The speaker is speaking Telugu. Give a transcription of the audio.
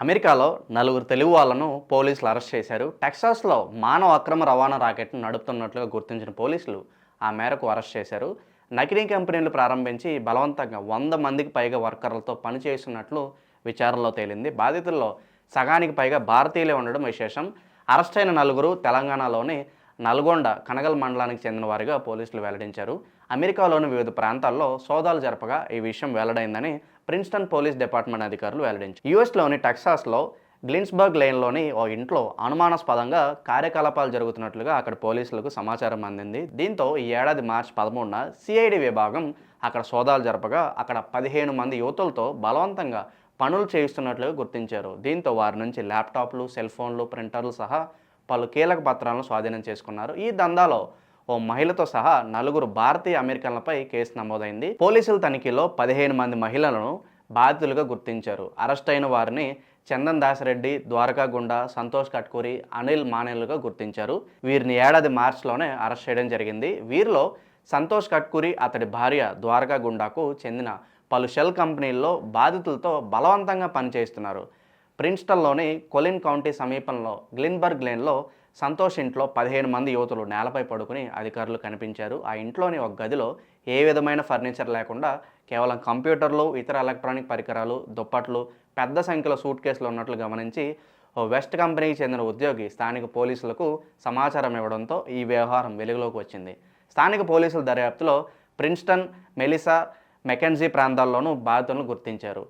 అమెరికాలో నలుగురు తెలుగు వాళ్ళను పోలీసులు అరెస్ట్ చేశారు. టెక్సాస్లో మానవ అక్రమ రవాణా రాకెట్ను నడుపుతున్నట్లుగా గుర్తించిన పోలీసులు ఆ మేరకు అరెస్ట్ చేశారు. నకిలీ కంపెనీలు ప్రారంభించి బలవంతంగా వంద మందికి పైగా వర్కర్లతో పనిచేస్తున్నట్లు విచారణలో తేలింది. బాధితుల్లో సగానికి పైగా భారతీయులే ఉండడం విశేషం. అరెస్ట్ అయిన నలుగురు తెలంగాణలోని నల్గొండ కనగల్ మండలానికి చెందిన వారిగా పోలీసులు వెల్లడించారు. అమెరికాలోని వివిధ ప్రాంతాల్లో సోదాలు జరపగా ఈ విషయం వెల్లడైందని ప్రిన్స్టన్ పోలీస్ డిపార్ట్మెంట్ అధికారులు వెల్లడించారు. యుఎస్లోని టెక్సాస్లో గ్లిన్స్బర్గ్ లేన్లోని ఓ ఇంట్లో అనుమానాస్పదంగా కార్యకలాపాలు జరుగుతున్నట్లుగా అక్కడ పోలీసులకు సమాచారం అందింది. దీంతో ఈ ఏడాది మార్చి పదమూడున సిఐడి విభాగం అక్కడ సోదాలు జరపగా అక్కడ పదిహేను మంది యువతులతో బలవంతంగా పనులు చేయిస్తున్నట్లుగా గుర్తించారు. దీంతో వారి నుంచి ల్యాప్టాప్లు సెల్ ఫోన్లు ప్రింటర్లు సహా పలు కీలక పత్రాలను స్వాధీనం చేసుకున్నారు. ఈ దందాలో ఓ మహిళతో సహా నలుగురు భారతీయ అమెరికన్లపై కేసు నమోదైంది. పోలీసుల తనిఖీలో పదిహేను మంది మహిళలను బాధితులుగా గుర్తించారు. అరెస్ట్ అయిన వారిని చందన్ దాసరెడ్డి ద్వారకా గుండా సంతోష్ కట్కూరి అనిల్ మానేలుగా గుర్తించారు. వీరిని ఏడాది మార్చిలోనే అరెస్ట్ చేయడం జరిగింది. వీరిలో సంతోష్ కట్కూరి అతడి భార్య ద్వారకా గుండాకు చెందిన పలు షెల్ కంపెనీల్లో బాధితులతో బలవంతంగా పనిచేస్తున్నారు ప్రిన్స్టన్లోని కొలిన్ కౌంటీ సమీపంలో గ్లిన్బర్గ్ లేన్లో సంతోష్ ఇంట్లో పదిహేను మంది యువతులు నేలపై పడుకుని అధికారులు కనిపించారు. ఆ ఇంట్లోని ఒక గదిలో ఏ విధమైన ఫర్నిచర్ లేకుండా కేవలం కంప్యూటర్లు ఇతర ఎలక్ట్రానిక్ పరికరాలు దుప్పట్లు పెద్ద సంఖ్యలో సూట్ కేసులు ఉన్నట్లు గమనించి ఓ వెస్ట్ కంపెనీకి చెందిన ఉద్యోగి స్థానిక పోలీసులకు సమాచారం ఇవ్వడంతో ఈ వ్యవహారం వెలుగులోకి వచ్చింది. స్థానిక పోలీసుల దర్యాప్తులో ప్రిన్స్టన్ మెలిసా మెకెన్జీ ప్రాంతాల్లోనూ బాధితులను గుర్తించారు.